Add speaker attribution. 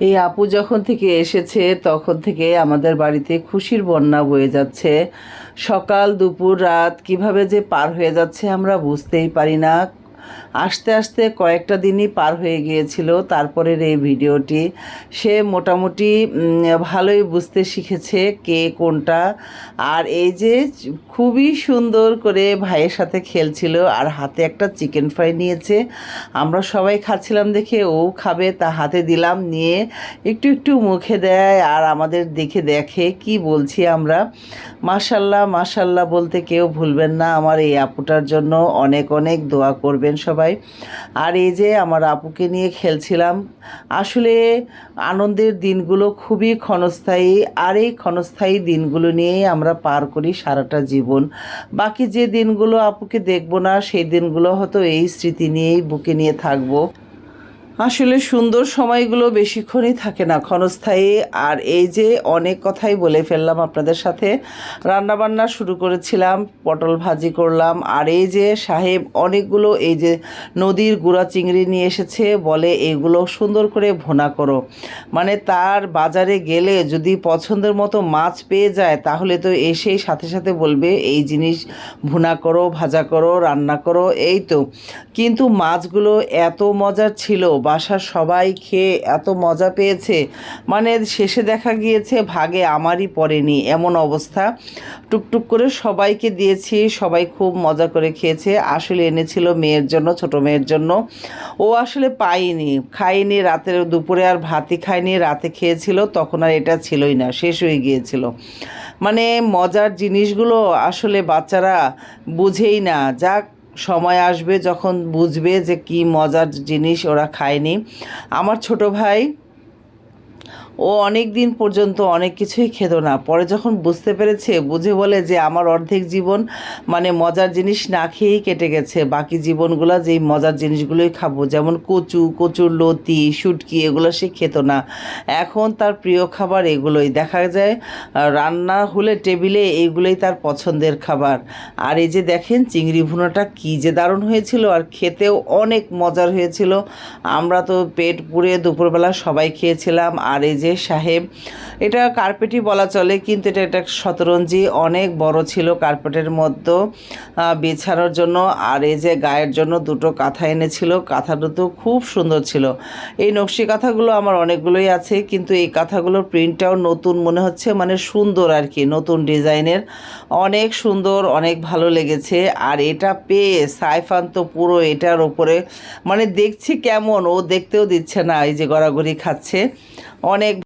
Speaker 1: এই আপু যখন থেকে এসেছে, তখন থেকে আমাদের বাড়িতে খুশির বন্যা বয়ে যাচ্ছে। সকাল, দুপুর, রাত, কীভাবে যে পার হয়ে যাচ্ছে আমরা বুঝতেই পারি না। আস্তে আস্তে কয়েকটা দিনই পার হয়ে গিয়েছিল, তারপরের এই ভিডিওটি। সে মোটামুটি ভালোই বুঝতে শিখেছে কে কোনটা। আর এই যে খুবই সুন্দর করে ভাইয়ের সাথে খেলছিল আর হাতে একটা চিকেন ফ্রাই নিয়েছে। আমরা সবাই খাচ্ছিলাম দেখে ও খাবে, তা হাতে দিলাম, নিয়ে একটু একটু মুখে দেয় আর আমাদের দেখে দেখে কি বলছি আমরা। মাশাল্লাহ মাশাল্লাহ বলতে কেউ ভুলবেন না, আমার এই আপুটার জন্য অনেক অনেক দোয়া করবেন সবাই। আর এই যে আমার আপুকে নিয়ে খেলছিলাম, আসলে আনন্দের দিনগুলো খুবই ক্ষণস্থায়ী আর এই ক্ষণস্থায়ী দিনগুলো নিয়েই আমরা পার করি সারাটা জীবন। বাকি যে দিনগুলো আপুকে দেখব না, সেই দিনগুলো হয়তো এই স্মৃতি নিয়েই বুকে নিয়ে থাকব। আসলে সুন্দর সময়গুলো বেশিক্ষণই থাকে না ক্ষণস্থায়ী। আর এই যে অনেক কথাই বলে ফেললাম আপনাদের সাথে, রান্নাবান্না শুরু করেছিলাম, পটল ভাজি করলাম, আর এই যে সাহেব অনেকগুলো এই যে নদীর গুঁড়া চিংড়ি নিয়ে এসেছে, বলে এগুলো সুন্দর করে ভোনা করো। মানে তার বাজারে গেলে যদি পছন্দের মতো মাছ পেয়ে যায়, তাহলে তো এসেই সাথে সাথে বলবে, এই জিনিস ভুনা করো, ভাজা করো, রান্না করো। এই তো। কিন্তু মাছগুলো এত মজার ছিল বাসার সবাই খেয়ে এত মজা পেয়েছে। মানে শেষে দেখা গিয়েছে ভাগে আমারই পড়েনি, এমন অবস্থা। টুকটুক করে সবাইকে দিয়েছি, সবাই খুব মজা করে খেয়েছে। আসলে এনেছিল মেয়ের জন্য, ছোট মেয়ের জন্য। ও আসলে পাইনি খাইনি রাতের দুপুরে আর ভাতই খায়নি, রাতে খেয়েছিল, তখন আর এটা ছিলই না, শেষ হয়ে গিয়েছিল। মানে মজার জিনিসগুলো আসলে বাচ্চারা বুঝেই না। যাক সময় আসবে যখন বুঝবে যে কি মজার জিনিস ওরা খায়নি। আমার ছোট ভাই ও অনেক দিন পর্যন্ত অনেক কিছুই খেত না। পরে যখন বুঝতে পেরেছে, বুঝে বলে যে আমার অর্ধেক জীবন মানে মজার জিনিস না খেয়েই কেটে গেছে। বাকি জীবনগুলো যেই মজার জিনিসগুলোই খাব, যেমন কচু, কচুর লতি, শুটকি, এগুলো সে খেত না। এখন তার প্রিয় খাবার এগুলোই। দেখা যায়, রান্না হলে টেবিলে এইগুলোই তার পছন্দের খাবার। আর এই যে দেখেন, চিংড়ি ভুনাটা কী যে দারুণ হয়েছিল আর খেতেও অনেক মজার হয়েছিল। আমরা তো পেট পুড়ে দুপুরবেলা সবাই খেয়েছিলাম। আর এই যে সাহেব, এটা কার্পেটই বলা চলে, কিন্তু এটা একটা শতরঞ্জি অনেক বড় ছিল কার্পেটের মধ্যে বিছানোর জন্য, আর এই যে গায়ের জন্য দুটো কাঁথা এনেছিল কাঁথা তো খুব সুন্দর ছিল। এই নকশি কাঁথাগুলো আমার অনেকগুলোই আছে, কিন্তু এই কাঁথাগুলোর প্রিন্টটাও নতুন মনে হচ্ছে মানে সুন্দর আর কি, নতুন ডিজাইনের। অনেক সুন্দর, অনেক ভালো লেগেছে, আর এটা পেয়ে সাইফান তো পুরো এটার ওপরে মানে দেখছি কেমন, ও দেখতেও দিচ্ছে না, এই যে গড়াগড়ি খাচ্ছে। অনেক